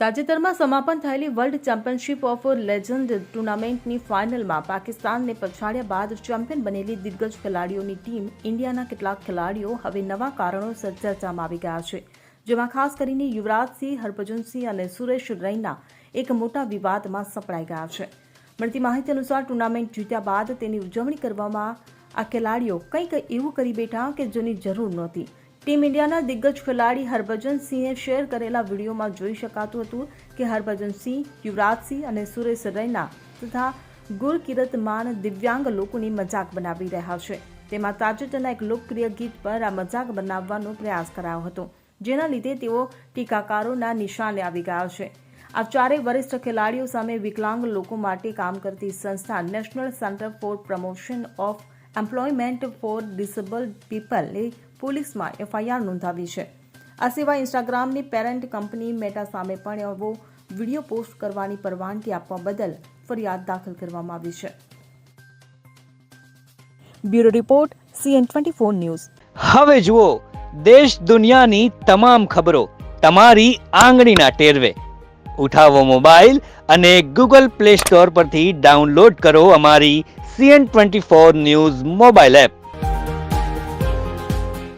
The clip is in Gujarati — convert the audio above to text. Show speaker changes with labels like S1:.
S1: તાજેતરમાં સમાપન થયેલી વર્લ્ડ ચેમ્પિયનશિપ ઓફ લેજન્ડ ટુર્નામેન્ટની ફાઇનલમાં પાકિસ્તાનને પછાડ્યા બાદ ચેમ્પિયન બનેલી દિગ્ગજ ખેલાડીઓની ટીમ ઇન્ડિયાના કેટલાક ખેલાડીઓ હવે નવા કારણોસર ચર્ચામાં આવી ગયા છે, જેમાં ખાસ કરીને યુવરાજસિંહ, હરભજનસિંહ અને સુરેશ રૈના એક મોટા વિવાદમાં સપડાઈ ગયા છે. મળતી માહિતી અનુસાર ટુર્નામેન્ટ જીત્યા બાદ તેની ઉજવણી કરવામાં આ ખેલાડીઓ કંઈક એવું કરી બેઠા કે જેની જરૂર નહોતી. ટીમ ઇન્ડિયાના દિગ્ગજ ખેલાડી હરભજન સિંહે શેર કરેલા વિડીયોમાં જોઈ શકાતું હતું કે હરભજનસિંહ, યુવરાજસિંહ અને સુરેશ રૈના તથા ગુરકિરત માન દિવ્યાંગ લોકોની મજાક બનાવી રહ્યા છે. તેમાં તાજેતરના એક લોકપ્રિય ગીત પર આ મજાક બનાવવાનો પ્રયાસ કરાયો હતો, જેના લીધે તેઓ ટીકાકારોના નિશાને આવી ગયા છે. આ ચારેય વરિષ્ઠ ખેલાડીઓ સામે વિકલાંગ લોકો માટે કામ કરતી સંસ્થા national centre for promotion of employment for disabled પીપલે પોલીસમાં એફઆઈઆર નોંધાવી છે. આ સિવાય ઇન્સ્ટાગ્રામની પેરેન્ટ કંપની મેટા સામે પણ એવો વીડિયો પોસ્ટ કરવાની પરવાનગી આપવા બદલ ફરિયાદ દાખલ કરવામાં આવી છે. Bureau report, CN twenty four news.
S2: હવે જુઓ, દેશ દુનિયાની તમામ ખબરો તમારી આંગળીના ટેરવે. ઉઠાવો મોબાઈલ અને ગૂગલ પ્લે સ્ટોર પરથી ડાઉનલોડ કરો અમારી CN twenty four news mobile app.